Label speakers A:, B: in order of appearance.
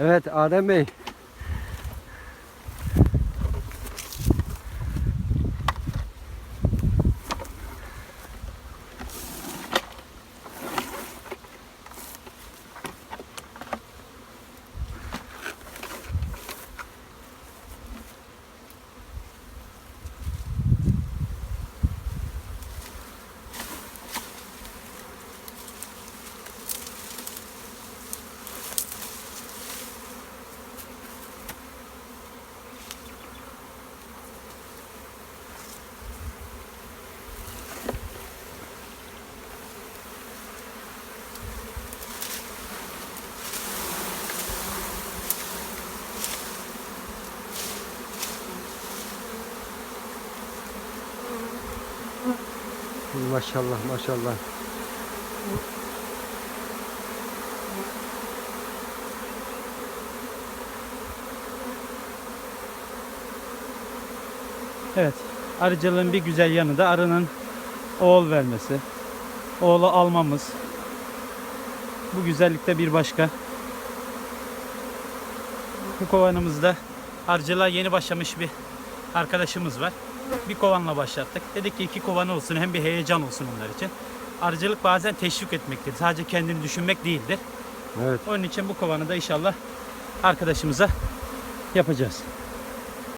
A: Evet Adem Bey. Maşallah maşallah.
B: Evet. Arıcılığın bir güzel yanı da arının oğul vermesi. Oğlu almamız. Bu güzellikte bir başka. Bu kovanımızda arıcılığa yeni başlamış bir arkadaşımız var. Bir kovanla başlattık. Dedik ki iki kovan olsun hem bir heyecan olsun onlar için. Arıcılık bazen teşvik etmektir. Sadece kendini düşünmek değildir.
A: Evet.
B: Onun için bu kovanı da inşallah arkadaşımıza yapacağız.